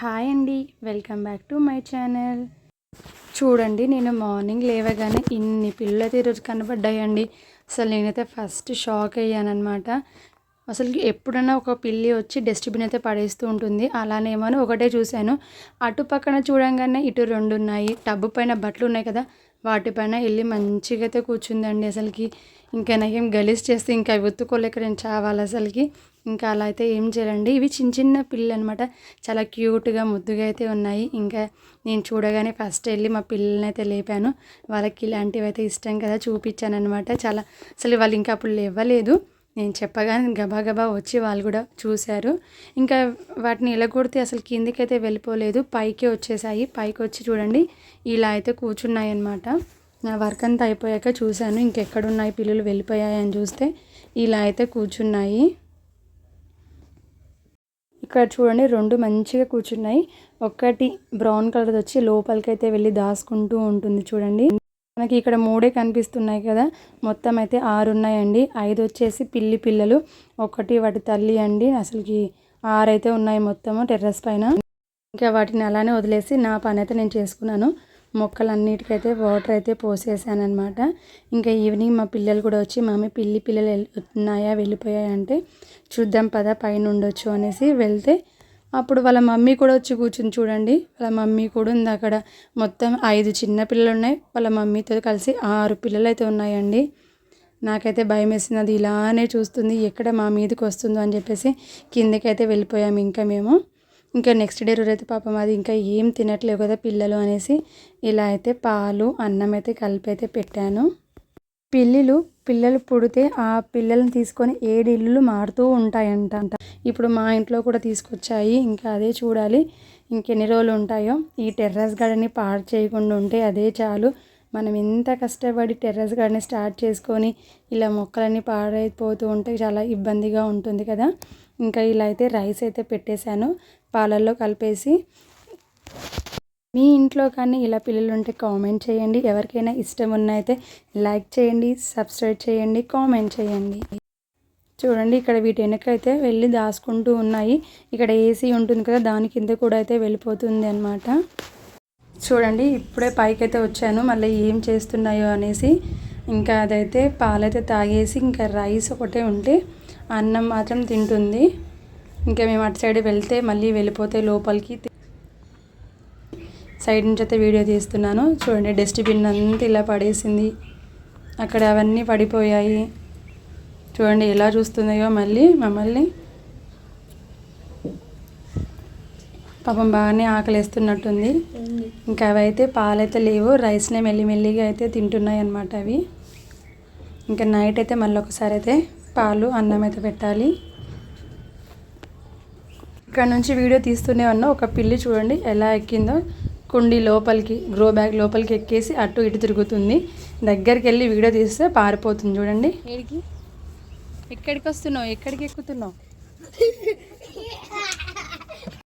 Hi అండి. Welcome back to my channel. చూడండి నేను మార్నింగ్ లేవగానే ఇన్ని పిల్లలు అయితే ఈరోజు కనబడ్డాయండి. అసలు నేనైతే ఫస్ట్ షాక్ అయ్యానమాట అసలు ఎప్పుడన్నా ఒక పిల్లి వచ్చి డస్ట్బిన్ అయితే పడేస్తూ ఉంటుంది. అలానేమో అని ఒకటే చూశాను. అటు పక్కన చూడంగానే ఇటు రెండు ఉన్నాయి. టబ్బు పైన బట్టలు ఉన్నాయి కదా వాటిపైన వెళ్ళి మంచిగా అయితే కూర్చుందండి అసలుకి. ఇంకా నాకేం గలీజ్ చేస్తే ఇంకా అవి ఒత్తుకోలేక నేను చావాలి అసలుకి. ఇంకా అలా అయితే ఏం చేయాలండి ఇవి చిన్న చిన్న పిల్లలు అనమాట చాలా క్యూట్గా ముద్దుగా అయితే ఉన్నాయి. ఇంకా నేను చూడగానే ఫస్ట్ వెళ్ళి మా పిల్లల్ని అయితే లేపాను. వాళ్ళకి ఇలాంటివి అయితే ఇష్టం కదా చూపించాను అనమాట చాలా అసలు వాళ్ళు ఇంకా అప్పుడు లేవలేదు. నేను చెప్పగానే గబాగబా వచ్చి వాళ్ళు కూడా చూశారు. ఇంకా వాటిని కొడితే అసలు కిందికైతే వెళ్ళిపోలేదు. పైకి వచ్చేసాయి. పైకి వచ్చి చూడండి. ఇలా అయితే కూర్చున్నాయి అన్నమాట నా వర్క్ అంతా అయిపోయాక చూశాను. ఇంకెక్కడున్నాయి? పిల్లలు వెళ్ళిపోయాయని చూస్తే ఇలా అయితే కూర్చున్నాయి. ఇక్కడ చూడండి. రెండు మంచిగా కూర్చున్నాయి. ఒక్కటి బ్రౌన్ కలర్ వచ్చి లోపలికి అయితే వెళ్ళి దాచుకుంటూ ఉంటుంది చూడండి. మనకి ఇక్కడ మూడే కనిపిస్తున్నాయి కదా. మొత్తం అయితే ఆరు ఉన్నాయండి. ఐదు వచ్చేసి పిల్లి పిల్లలు ఒకటి వాటి తల్లి అండి. అసలుకి ఆరు అయితే ఉన్నాయి మొత్తము టెర్రస్ పైన. ఇంకా వాటిని అలానే వదిలేసి నా పని అయితే నేను చేసుకున్నాను. మొక్కలన్నిటికైతే వాటర్ అయితే పోసేసాను అనమాట ఇంకా ఈవినింగ్ మా పిల్లలు కూడా వచ్చి మమ్మీ పిల్లి పిల్లలు ఉన్నాయా వెళ్ళిపోయాయంటే చూద్దాం పదా పైన ఉండొచ్చు అనేసి వెళ్తే అప్పుడు వాళ్ళ మమ్మీ కూడా వచ్చి కూర్చుని చూడండి. వాళ్ళ మమ్మీ కూడా ఉంది అక్కడ. మొత్తం ఐదు చిన్న పిల్లలు ఉన్నాయి వాళ్ళ మమ్మీతో కలిసి ఆరు పిల్లలు అయితే ఉన్నాయండి. నాకైతే భయం వేసింది. అది ఇలానే చూస్తుంది. ఎక్కడ మా మీదకి వస్తుందో అని చెప్పేసి కిందకైతే వెళ్ళిపోయాము ఇంకా మేము. ఇంకా నెక్స్ట్ డే రోజు అయితే పాపం అది ఇంకా ఏం తినట్లేవు కదా పిల్లలు అనేసి ఇలా అయితే పాలు అన్నం అయితే కలిపి అయితే పెట్టాను. పిల్లిలు పిల్లలు పుడితే ఆ పిల్లల్ని తీసుకొని ఏడు మారుతూ ఉంటాయంట. ఇప్పుడు మా ఇంట్లో కూడా తీసుకొచ్చాయి. ఇంకా అదే చూడాలి. ఇంకెన్ని రోజులు ఉంటాయో. ఈ టెర్రస్ గార్డెన్ని పాడు చేయకుండా ఉంటే అదే చాలు. మనం ఎంత కష్టపడి టెర్రస్ గార్డెన్ స్టార్ట్ చేసుకొని ఇలా మొక్కలన్నీ పాడైపోతూ ఉంటే చాలా ఇబ్బందిగా ఉంటుంది కదా. ఇంకా ఇలా అయితే రైస్ అయితే పెట్టేశాను. పాలల్లో కలిపేసి. మీ ఇంట్లో కానీ ఇలా పిల్లలు ఉంటే కామెంట్ చేయండి. ఎవరికైనా ఇష్టం ఉన్న అయితే లైక్ చేయండి సబ్స్క్రైబ్ చేయండి కామెంట్ చేయండి. చూడండి ఇక్కడ వీటి వెనకైతే వెళ్ళి దాచుకుంటూ ఉన్నాయి. ఇక్కడ ఏసీ ఉంటుంది కదా దాని కింద కూడా అయితే వెళ్ళిపోతుంది అనమాట చూడండి ఇప్పుడే పైకి అయితే వచ్చాను. మళ్ళీ ఏం చేస్తున్నాయో అనేసి ఇంకా అదైతే పాలైతే తాగేసి ఇంకా రైస్ ఒకటే ఉంటే అన్నం మాత్రం తింటుంది. ఇంకా మేము అటు సైడ్ వెళ్తే మళ్ళీ వెళ్ళిపోతే లోపలికి సైడ్ నుంచి అయితే వీడియో తీస్తున్నాను. చూడండి డస్ట్బిన్ అంతా ఇలా పడేసింది. అక్కడ అవన్నీ పడిపోయాయి. చూడండి ఎలా చూస్తున్నాయో మళ్ళీ మమ్మల్ని. పాపం బాగానే ఆకలిస్తున్నట్టుంది. ఇంకా అవైతే పాలైతే లేవు. రైస్నే మెల్లిమెల్లిగా అయితే తింటున్నాయి అన్నమాట అవి. ఇంకా నైట్ అయితే మళ్ళీ ఒకసారి అయితే పాలు అన్నం అయితే పెట్టాలి. ఇక్కడ నుంచి వీడియో తీస్తూనే ఉన్నా. ఒక పిల్లి చూడండి ఎలా ఎక్కిందో. కుండి లోపలికి గ్రో బ్యాగ్ లోపలికి ఎక్కేసి అటు ఇటు తిరుగుతుంది. దగ్గరికి వెళ్ళి వీడియో తీస్తే పారిపోతుంది చూడండి. ఎక్కడికి వస్తున్నావు? ఎక్కడికి ఎక్కుతున్నావు?